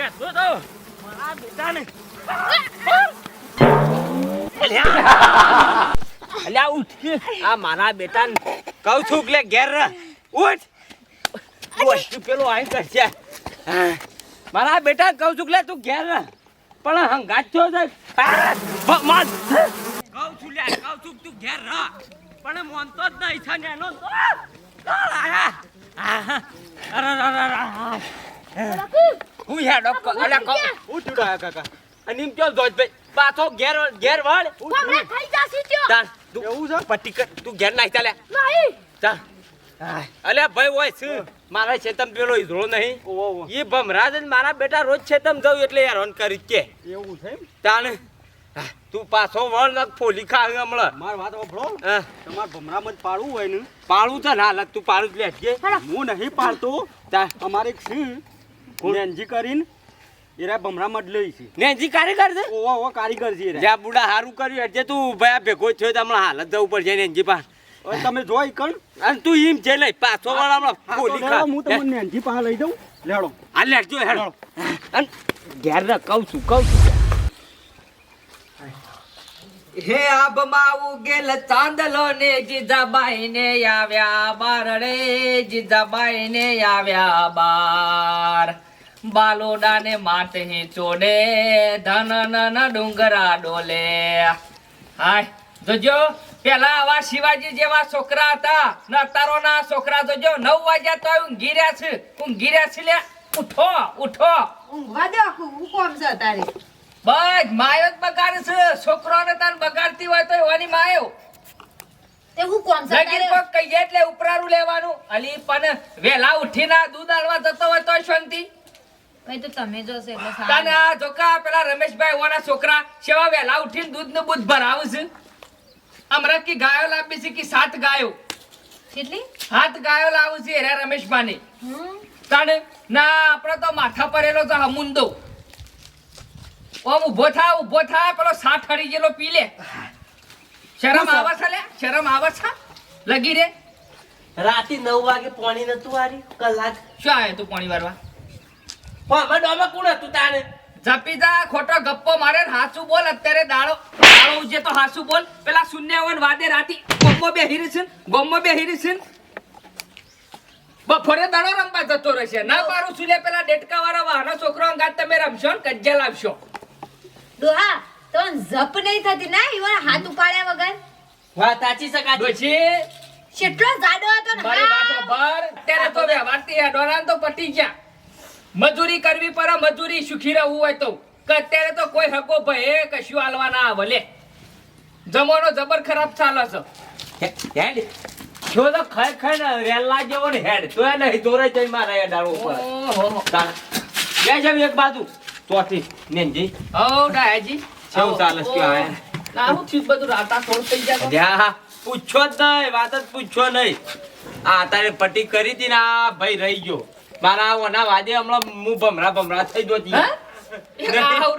કહેતો તો મારા બેટાને અલ્યા ઉઠ આ મારા બેટાને કહું છું કે ઘેર. ઉઠ ઉઠ, પેલો આઈ કરશે. મારા બેટા કહું છું કે તું ઘેર. પણ હંગાત થયો છે આ, મત. કહું છું લે કહું છું તું ઘેર રહ. પણ મોનતો જ નહીં છે ને એનો તો અરે, અરે, અરે. હું હેડો અલ્યા કહું ઉઠ કાકા કાકા. અને એમ ક્યાં જોઈ પાછો ઘેર ઘેર વળ. હમણાં થઈ જાશે ત્યો. ચાલ તું એવું છે? પટ્ટી તું ઘેર નાખ ચાલે નહીં. ચાલ અલ્યા ભાઈ હોય શું? મારા છેતમ પેલો ઈધરો નહીં. એ ભમરાજ જ મારા બેટા રોજ છેતમ જવું એટલે હેરાન કરી કે. એવું છે એમ? તું પાછો વળ ને ફોલી ખા હમણાં. માર વાત હા, તમારે ભમરામાં જ પાડવું હોય ને. પાળું છે ના લગ તું પાડું જ લેજે હું નહીં પાડતો. તા અમારે એક છે. નેનજી કરીને એરા ભમરામાં જ લઈ છે. નેજી કારીગર છે? ઓવા ઓવા કારીગર છે એરા. જ્યાં બુડા હારું કર્યું એટલે તું ભાઈ આ ભેગો થયો તો હમણાં હાલત જવું પડશે નેજી પા તમે જોઈ કણ અને તું એમ છે લઈ પાછો વાળા હમણાં હા, ખા તમને નેનજી પાસે લઈ દઉં લેડો. આ લેજો હેડો. અને ઘેર ના કહું છું કહું છું. હે આબમાં ઉગેલ ચાંદલો ને જીજાબાઈ ને આવ્યા બાર રે જીજાબાઈ ને આવ્યા બાર. બાલોડા ને માથે ચોડે ધન ડુંગરા ડોલે. હાય જોજો પેલા આવા શિવાજી જેવા છોકરા હતા. ને અત્યારોના છોકરા જોજો નવ વાગ્યા તો ઊંઘી રહ્યા છે. ઊંઘી રહ્યા છે લે ઉઠો ઉઠો. ઊંઘવા દો, હું કોમ છે તારે. બસ માયો જ બગાડ છે. છોકરોને તાર બગાડતી હોય તો એવાની માયો. તે હું કોમ છે તારે? કોક કહીએ એટલે ઉપરારું લેવાનું. અલી પણ વેલા ઉઠીને દૂધ આળવા જતો હોય તો શાંતિ. ભાઈ તો તમે જોશો એટલે સારું. જોકા પેલા રમેશભાઈ ઓના છોકરા સેવા વેલા ઉઠીને દૂધ ને બૂધ ભરાવું છે. અમરત કી ગાયો લાવી છે કે સાત ગાયો? કેટલી? સાત ગાયો લાવું છે રે રમેશભાઈ હમ. તાને ના આપણે તો માથા પરેલો તો હમુંદો ઓમ ઊભો થા ઊભો થા પેલો સાત હળી ગયેલો પી લે. શરમ આવે છે લે? શરમ આવે છે? લગી રે. રાતે નવ વાગે પાણી નતું આર્યું કલાક. શું આવે તું પાણી વારવા? પામાં ડોમાં કોણ હતું તાને જપી ખોટો ગપ્પો મારે હાસુ બોલ અત્યારે દાડો દાડો ઉજે તો હાચું બોલ. પેલા શૂન્યવન વાદે રાતી ગોમો બે હીરી ગોમો બે હીરી છે દાડો રમવા જતો રહેશે. ના પારું સુલે પેલા ડેટકા વાળા વાહનો છોકરો અંગાત તમે રમશો ને કજ્જા લાવશો. ડોહા તો જપ નહીં થતી ના? ઈવન હાથ ઉપાડ્યા વગર? વાત સાચી કેટલો જાડો હતો ને? મારી ત્યારે તો તો પટી ગયા. મજૂરી કરવી પર મજૂરી સુખી રહેવું હોય તો. કે અત્યારે તો કોઈ હકો ભય કશું હાલવા ના આવે લે. જમાનો જબર ખરાબ ચાલે છે. હેડ. જો તો ખાઈ ખાઈ ને રેલા જેવો ને હેડ. તો એ નહીં દોરે જઈ મારે એ ડાળો ઉપર. બે જમ એક બાજુ. ચોથી. નેનજી. ઓ ડાયાજી. કેવું ચાલે છે આ? ના હું થયું બધું રાતા થોડું થઈ જાય. જા પૂછો જ નહીં વાત જ પૂછો નહીં. આ તારે પટ્ટી કરી હતી ને આ ભાઈ રહી ગયો. મારા ઓના વાદે હમણાં હું ભમરા ભમરા થઈ છી.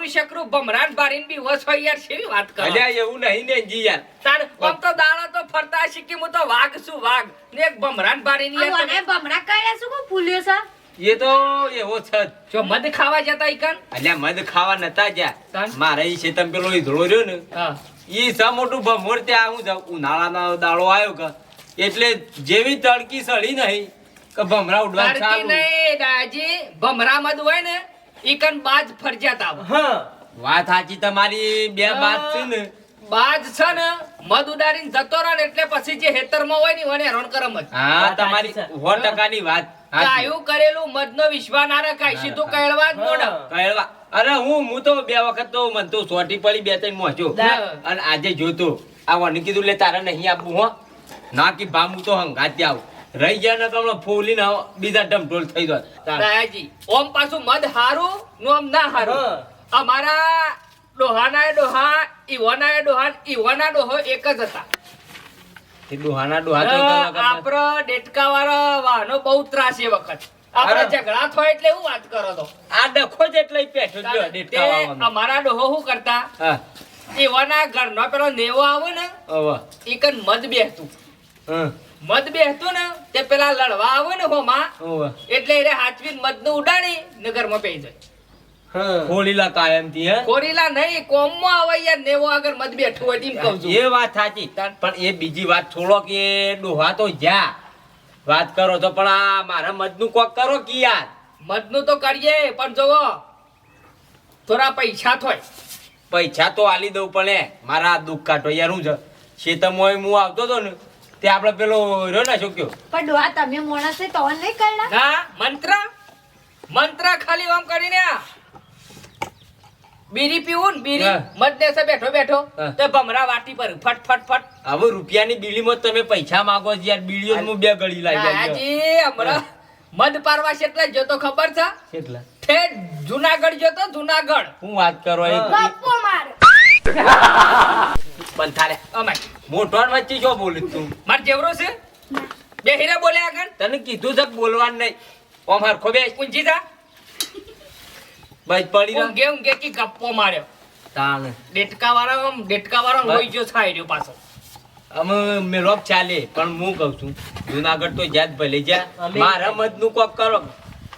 શકરું. ભમરાન બારીન બી વસ હોય યાર શેવી વાત કરો? અલ્યા એવું નહીં નેનજી યાર. તાર આમ તો ફરતા શીખી હું તો વાઘ છું વાઘ. ને એક ભમરાન બારીન યાર તમે? ભમરા કાઢ્યા શું કહું ફૂલ્યો છે? એ તો એવો છે જ. મધ ખાવા જતા ઈકન અલ્યા મધ ખાવા નતા જ્યાં મારે ઈ શેતમ પેલો ઈધડો રહ્યો ને હા. ઈ સા મોટું ભમોર ત્યાં હું જાઉં. ઉનાળાનો દાડો આવ્યો કે એટલે જેવી તડકી સડી નહીં કે ભમરા ઉડવા ચાલુ નહીં દાજી. ભમરા મધ હોય ને ઈકન બાજ ફરજિયાત આવે. હા. વાત સાચી તમારી બે વાત છે ને. બાજ છે ને મધ ઉડાડીને જતો રહે ને એટલે પછી જે હેતરમાં હોય ને એને હેરાન કરમ જ હા તમારી 100% ની વાત કાયું કરેલું મધનો વિશ્વાસ ના રખાય સીધું કહેવા જ મોડ કહેવા. અરે હું હું તો બે વખત તો મન તો સોટી પડી બે ત્રણ મોજો. અને આજે જોતો. આ વણ કીધું લે તારે નહીં આપવું હો. ના કે ભામું તો હંગાતી આવું રહી ગયા ને કમળો ફૂલીને બીજા ડમઢોલ થઈ ગયો. દાદાજી ઓમ પાછું મધ હારું નોમ ના હારું? અમારા ડોહાના ડોહા ઈવોના ડોહા ઈવોના ડોહો એક જ હતા. ડોહાના ડોહા તો કલાક હતા. આપડે ડેટકા વાળા વાહનો બહુ ત્રાસ એ વખત. આપણે ઝઘડા થાય એટલે હું વાત કરો તો? આ ડખો જ એટલે પેઠો. અમારા ડોહો શું કરતા? ઘરનો પેલો નેવો આવે ને એક જ મધ બેહતું. મધ બેહતું ને તે પેલા લડવા આવે ને હોમાં એટલે એને હાચવી મધનું ઉડાડી નગરમાં પેઈ જાય. ખોલીલા કાયમથી હે? કોરીલા નહીં કોમમાં આવે યાર નેવો આગળ મત બેઠું હોય તેમ કહું છું. એ વાત સાચી. પણ એ બીજી વાત છોડો કે ડોહા તો જા વાત કરો તો પણ આ મારા મતનું કોક કરો કે યાર? મતનું તો કરીએ પણ જોવો થોડા પૈસા થોય. પૈસા તો આલી દઉં પણ મારા દુઃખ કાઢો. યાર હું છે શેતમોય હું આવતો હતો ને તે આપણે પેલો રહ્યો ને શું કયો? પણ ડોહા તમે મોણસે તો નહીં કરડા? ના મંત્ર? મંત્ર ખાલી આમ કરીને બીરી પીવું ને. મત દેશે બેઠો બેઠો. તો ભમરા વાટી પર ફટ ફટ ફટ. હવે રૂપિયાની બીલીમાં તમે પૈસા માંગો છો યાર બીલીઓ હું બે ગળી લાવી જાય હાજી હમણાં મધ પારવા છે એટલે જો તો ખબર છે? કેટલા? ઠેઠ જુનાગઢ જો તો જુનાગઢ. હું વાત કરો એ બાપો માર. પણ થાલે. અમે મોટો વચ્ચે જો બોલું તું. માર જેવરો છે? બે હીરા બોલે આગળ? તને કીધું છે બોલવાનું નહીં. ઓમ હરખો બે ઊંચી જા. બસ પડી રહ્યો ઊંઘે ઊંઘે કી ગપ્પો માર્યો. તાણ. ડેટકા વાળા આમ ડેટકા વાળા હોય જો થાય રહ્યો પાછો અમે મેળો ચાલે પણ હું કહું છું જુનાગઢ તો જાત ભલે જા મારા મતનું કોક કરો.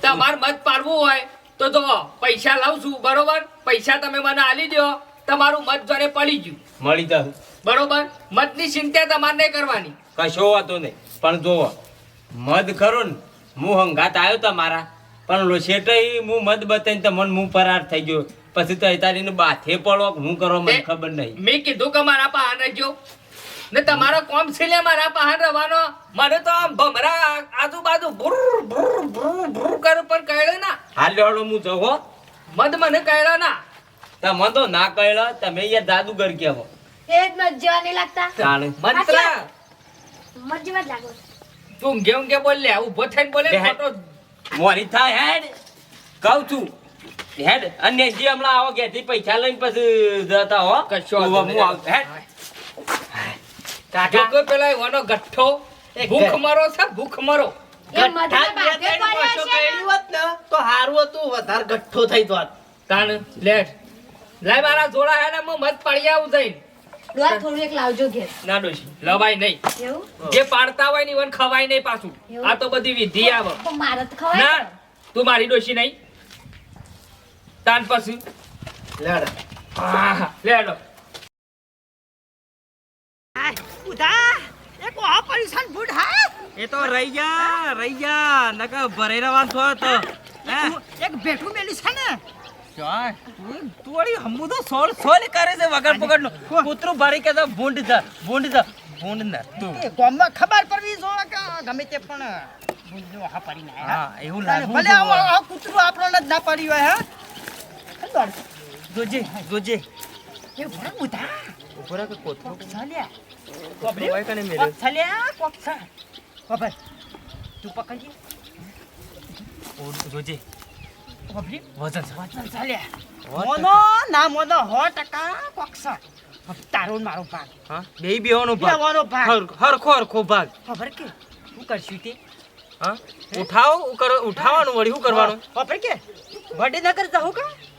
તમાર મત પાડવું હોય તો તો પૈસા લાવશું છું બરોબર? પૈસા તમે મને આલી દો તમારું મત જોડે પડી ગયું. મળી જશે બરોબર? મતની ચિંતા તમારે નહીં કરવાની. કશો વાતો નહીં. પણ જો મધ ખરો ને હું હંગાત આવ્યો તમારા. પણ લો શેઠે હું મત બતાવીને તો મન હું ફરાર થઈ ગયો. પછી તો તારીને બાથે પડો હું કરો મને ખબર નહીં. મેં કીધું કે મારા પાહન રહેજો. ને તમારો કોમ છે લે મારા પાહન રહેવાનો? મને તો આમ ભમરા આજુબાજુ ભૂર ભૂર ભૂર ભૂર કર પણ કહેડે ના. હાલ હું જવો મધ મને કહેલો ના. તમે તો ના કહેલો તમે યાર જાદુગર કહેવો. એ જ મત જેવા નહીં લાગતા. તાણે મંત્ર! મત જેવા જ લાગો. તું ઊંઘે ઊંઘે બોલ? લે ઊભો થઈને બોલે ફોટો મોરી થાય હેડ. કહું છું. હેડ અને જે હમણાં આવો ઘેરથી પૈસા લઈને પછી જતા હો. કશો હું આવ હેડ. કાકા કોઈ પેલા એવાનો ગઠ્ઠો ભૂખ મરો છે ભૂખ મરો. તો હારું હતું વધારે ગઠ્ઠો થઈ જોત તાણ લેટ. લાય મારા જોડા હે ને હું મત પાડી આવું જઈને. ડોહા થોડું એક લાવજો ઘેર. ના ડોશી લવાય નહીં. એવું? જે પાડતા હોય ને વન ખવાય નહીં પાછું. આ તો બધી વિધિ આવે. તો મારે તો ખવાય ના તું મારી ડોશી નહીં. તાન પછી. લેડ. લેડો. એ તો રહી ગયા રહી જા નકર ભરાઈ રવાન છો તો એક બેઠું મેલી છે ને? ચાલ. તું તું સોલ સોલ કરે છે વગર પકડનો કૂતરું ભરી કે ભૂંડ છે ભૂંડ છે ભૂંડ ને તું. ગામમાં ખબર પડવી જોઈએ કે ગમે તે પણ ભૂંડનો હા પડી ના હા એવું લાગે ભલે આ કૂતરું આપણને જ ના પડી હોય હા? જોજે જોજે. એ કે ચાલ્યા. હોય ચાલ્યા કોક છે તું જોજે. વજન ચાલ્યા સો મોનો ના મોનો હો ટકા કોક તારો મારો ભાગ. હા? બે બેવાનો ભાગ. બેવાનો ભાગ. હર- હરખો હરખો ભાગ. ખબર કે? શું કરશું તે? હા? ઉઠાવ ઉકર- ઉઠાવવાનું વળી શું કરવાનું? ખબર કે? વડનગર જાઉં કરતા હા ગજ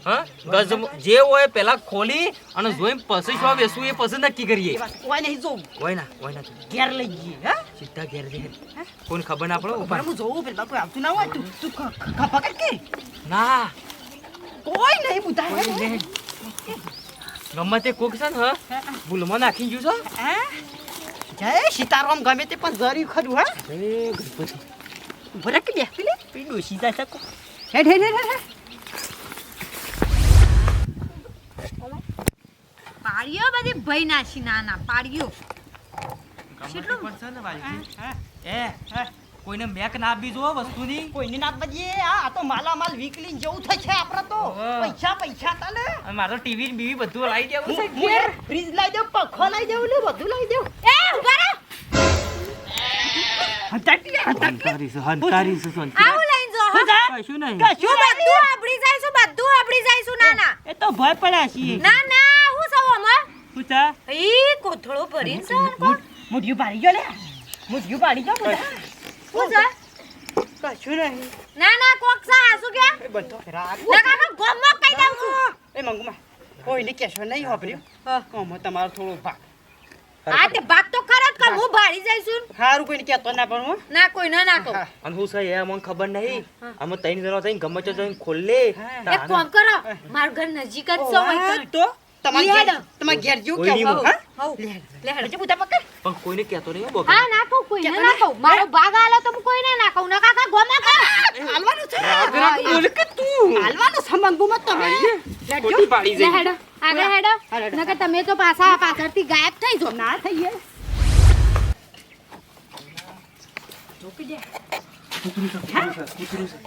જે હોય પેલા ખોલી અને જોઈને પછી શું વેસવું એ પછી નક્કી કરીએ. કોઈ નહીં જોઉં. હોય ના હોય ના. ઘેર લઈ જઈએ હા? સીધા ઘેર દે કોઈને ખબર ના પડે ઉપર હું જોઉં પેલા કોઈ આવતું ના હોય તું તું ખ- ખ- કે ના. કોઈ નહીં બુધા હે. ગમે તે કોક છે ને હા? ભૂલમાં નાખી ગયું છે? જય સીતારામ ગમે તે પણ જરી ખરું હા? ભરક બે પેલી? પીડું જાય છે હેડ હેડ હેડ હેડ. પાડ્યો બધી ભઈ નાસી નાના પાડ્યો કેટલું? પડશે ને ભાઈ? એ કોઈને મેક ના આપી જો વસ્તુની. કોઈને ના બજીએ આ તો માલા માલ વીકલી જેવું થાય છે આપડે તો. પૈસા પૈસા તાલે મારો ટીવી ને બીવી બધું લાવી દેવું છે. હું ફ્રીજ લાવી દઉં પંખો લાવી દેવું ને બધું લાવી દઉં. એ ઊભા રહો. હંતારી હંતારી છે સોનથી. આવું લઈને જો હો. કશું નહીં. કશું બધું આપડી જઈશું બધું આપડી જઈશું નાના એ તો ભય પડ્યા છીએ. ના ના હું સૌ ઈ કોથળો ભરીને સર મુઢિયું પાડી ગયો લે. મુઢિયું પાડી ગયો હું છે કશું નહીં. ના ના કોક સા આસુ કે? એ બધો રાગ ના કાકા ગમમાં કઈ દઉં છું. એ મંગુમાં કોઈને કહેશો નહીં વાપર્યું. કોમો તમારો થોડો ભાગ. આ તે ભાગ તો ખરો જ હું ભાળી જઈશું હારું કોઈને કહેતો ના પણ હું. ના કોઈ ના નાખો. અને હું સહી એ મને ખબર નહીં. અમે તૈન જરો થઈને ગમે તે જઈને ખોલે એક કામ કરો માર ઘર નજીક જ છો હોય તો. તમાર ઘેર તમાર ઘેર જો કે હા? હઉ, લે હેડો. હજી પકડ પણ કોઈને કેતો નહીં હો હા નાખો કોઈ ના નાખો. મારો ભાગ આલો તો હું કોઈ ના નાખું. ના કાકા ગોમા કા હાલવાનું છે. બોલ કે તું? હાલવાનું સંબંધ બુમત તમે ખોટી પાડી લે જાય હેડો. આગળ હેડો. નકર તમે તો પાછા પાછળથી ગાયબ થઈ જો ના થઈએ.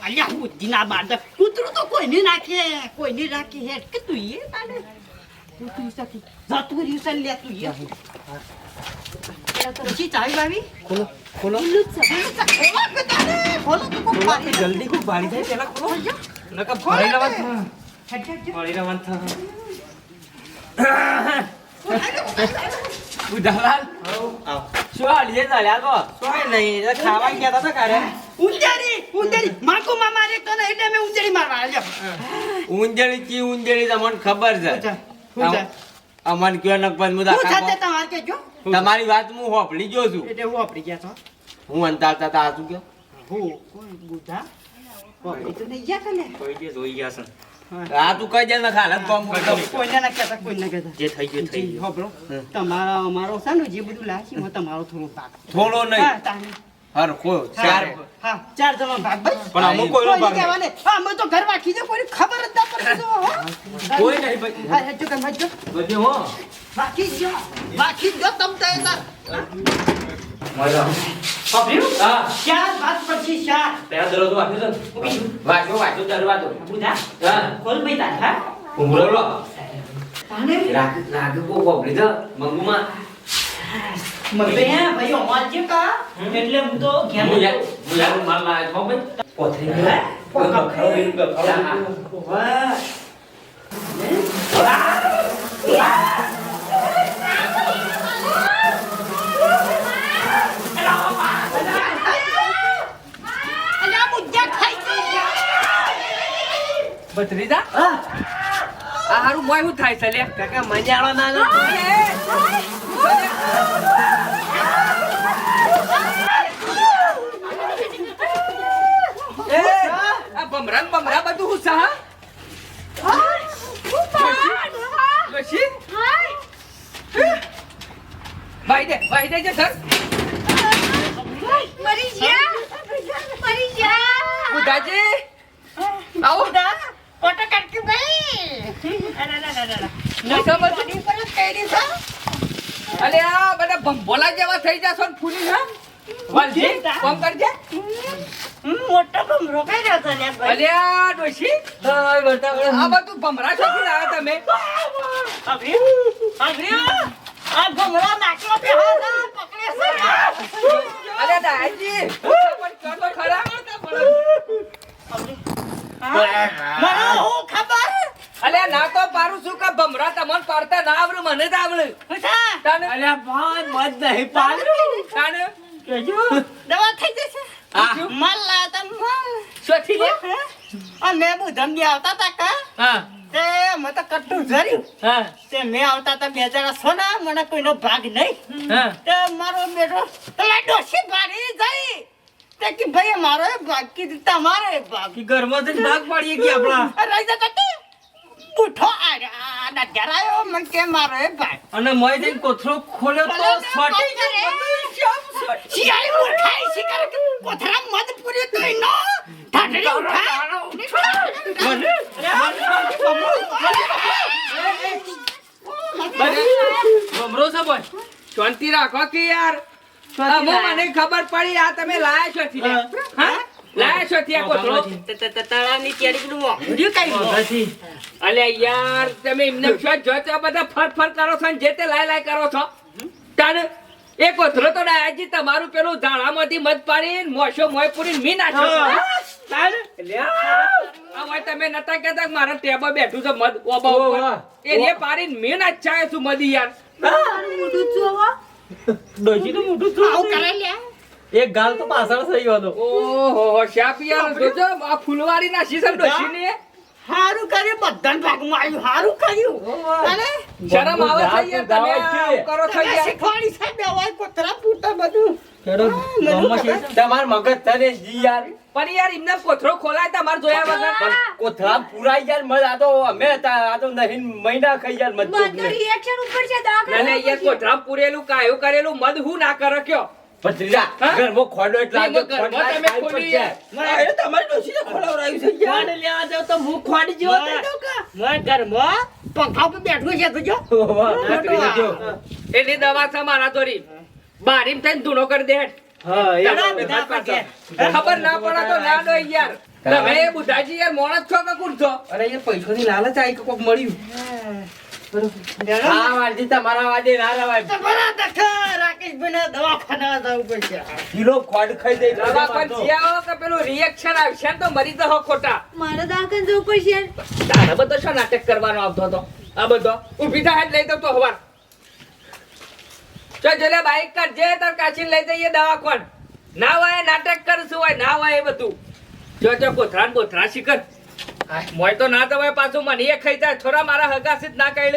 અલ્યા હું દીના બાદ કૂતરું તો કોઈને નાખે કોઈને નાખે હેડ. કે તું એ તાને કૂતરું સાથે જતું રહ્યું છે લે તું એ. પછી ચાવી બાવી. ખોલો ખોલો. ખોલો ખોલો તો કોક મારી જલ્દી ખૂબ ભાડી જાય પેલા ખોલો નકા ફરી રવાન થા હેડ હેડ. ફરી રવાન થા ઉદાલાલ આવ. શું હાલીએ ચાલ્યા તો સોય નહીં? ખાવા ગયા હતા કારે ઉંજરી ઉંજરી માકો માં મારે તો ને એટલે મેં ઉંજરી મારવા આવ્યો ઊંજળી ચી ઊંજળી તમને ખબર છે. જા અમન કયો નકપત મુદા હું સાથે તમાર તમારે કેજો તમારી વાત હું હોપડી જો છું. એટલે હું આપડી ગયા છો. હું અંતાર તા હાચું ગયો હું? કોઈ બુધા આપડી તો નહીં ગયા કને કોઈ જે જોઈ ગયા છે. આ તું કઈ જાય ને ખાલે કોમ કોઈને ના કહેતા કોઈને ના કહેતા. જે થઈ ગયું થઈ ગયું. હોભળો. તમારા અમારો છે ને જે બધું લાશી તમારો થોડો ભાગ. થોડો નહીં. તાને. હરખો હા, ચાર. હા ચાર જણા ભાગ ભાઈ પણ અમુક કોઈનો ભાગ નહીં. હા, અમે તો ઘર વાખી દે કોઈને ખબર જ ના પડતી હો. કોઈ નહીં ભાઈ. હા, હેજો કે હેજો. હો. વાંચી જ તમ તાર. મજા સાંભળ્યું? હા ચાર ભાગ પછી ચાર. ત્યાં દરવાજો વાગ્યો છે ને? વાંચો વાંચો દરવાજો બુધા, હા ખોલ ભાઈ તાર, હા? બોલો તાને? રાગ રાગ કો હોપડી તો મંગુમાં મમ્મી, હે, ભાઈ, અમાર જે કા? એટલે હું તો ઘેર હું યાર હું માર લાય છો ભાઈ પોથરી હે? ગયો હા, હા. વાહ. અલ્યા, બુદ્ધા ખાઈ ગઈ. ભત્રીજા? હા. આ હારું મોય હું થાય છે લે. કાકા મજાળો ના. એ. આ ભમરા બમરા બધું હું સા ભાઈ દે ભાઈ દે જે સર મરી ગયા. મરી ગયા. બુધાજી આવો. બુદ્ધા, ફોટો કાઢી ભાઈ. અરે, અરે, અરે, પર જ છે? અલે આ બધા ભંભોલા જેવા થઈ જાશો ને ફૂલી હા? વાલજી કોમ કરજે. મોટો ભમરો છે લે ભાઈ. અલે આ ડોશી. આ બધું ભમરા શોધી લાવ્યા તમે. અભી, અભી, આ ભમરા નાખ્યો તે હાથા પકડે છે. અલે દાદાજી પણ કહો તો ખરા મને હું ખબર અલે ના તો પારું છું તમને પાડતા ના આવડે મને તો આવડે. અલ્યા ભાઈ મત નહીં પાડ્યું તાને? દવા થઈ જશે. મલ લાયા તા મલ. સોથી લે? આ મેં બુધમની આવતા તા કા? હા. તે મેં તો કટ્ટું જર્યું હા. તે મેં આવતા તા બે જણા સોના મને કોઈનો ભાગ નહીં. હા. તે મારો બેટો પેલા ડોસી ભારી જઈ. તે કે ભાઈ મારો એ ભાગ કીધું તમારો ભાગ. કે ઘરમાં જ ભાગ પાડીએ કે આપણા? રાજા જા કટ્ટી બુઠો આના આવ્યો મને કે મારો અને મોય તો ગયો શિયાળી શિકાર પૂરી નો ઉઠા. છે શાંતિ રાખો કે યાર? મને ખબર પડી આ તમે લાયા છો હા? લાયા છો આ કોથળો તળાવની કેરી પેલું મોંઘું કઈ. અલે યાર તમે એમને શું જો તો બધા ફર ફર કરો છો ને જે તે લાય લાય કરો છો. તાને એ કોથળો તો ડાયાજી તમારું પેલું ધાણામાંથી મધ પાડીને મોશો મોય પૂરી મી લ્યા. આ તમે નતા કહેતા કે મારા ટેબલ બેઠું છે મધ ઓબા એ પાડીને મી નાખ્યા છું મધી યાર. મોઢું જોવો તો મોઢું છું આવું કરે લે. એક ગાલ તો પાછળ થઈ ગયો હતો. ઓહો શાપ યાર જોજો આ ફૂલવાડી ના શીશમ ડોશીને હારું કર્યું બધાને ભાગમાં આવ્યું હારું કર્યું. અરે? શરમ આવે છે યાર તમે આવું કરો છો યાર. શીખવાડી સાહેબ દવાઈ કોતરા પૂરતા બધું? છે. ને? તમાર મગજ તને જી યાર. પણ યાર એમને કોથળો ખોલાય તમારે જોયા વગર. પણ કોથળા પુરાઈ યાર મજ આ તો અમે આ તો નહીં મહિના ખાઈ યાર મજ બધું રિએક્શન ઉપર છે ના દવાખાને યાર કોથળા પૂરેલું કાયું કરેલું મધ હું ના કરો કયો? ભત્રીજા? ખોડો એટલે તમે. યાર. છે. યાર. લેવા જાવ તો હું ખોડ પંખા બેઠું છે તું જો. દવા છે મારા તોરી બારીમ થઈને ધૂણો કરી દે. ખબર ના પડે તો ના દો યાર. તમે એ બુધાજી યાર મોણસ છો કે કુણ છો? અરે પૈસો ની લાલચ આવી કોક મળ્યું. આ વાલજી તમારા વાજે ના રવાય. તમારા દખા રાકેશભાઈના દવાખાના જવું પડશે. કિલો ખોડ ખાઈ દે દવા જ્યાં કે પેલું રિએક્શન આવશે તો મરી જહો ખોટા. મારે દવાખાને જવું પડશે તારે બધો શું નાટક કરવાનો આવતો હતો? આ બધો? ઊભી જ લઈ દઉં તો હવાર. ચો જોલે બાઈક કરજે તાર કાચીને લઈ જઈએ દવાખાન. ના હોય નાટક કરશું હોય? ના હોય એ બધું. જો જો કોથરા ને બોથરા શીખર. મોય તો ના દવાય પાછું મને. એ ખાઈ જાય, થોડા મારા હગાસી જ ના કહી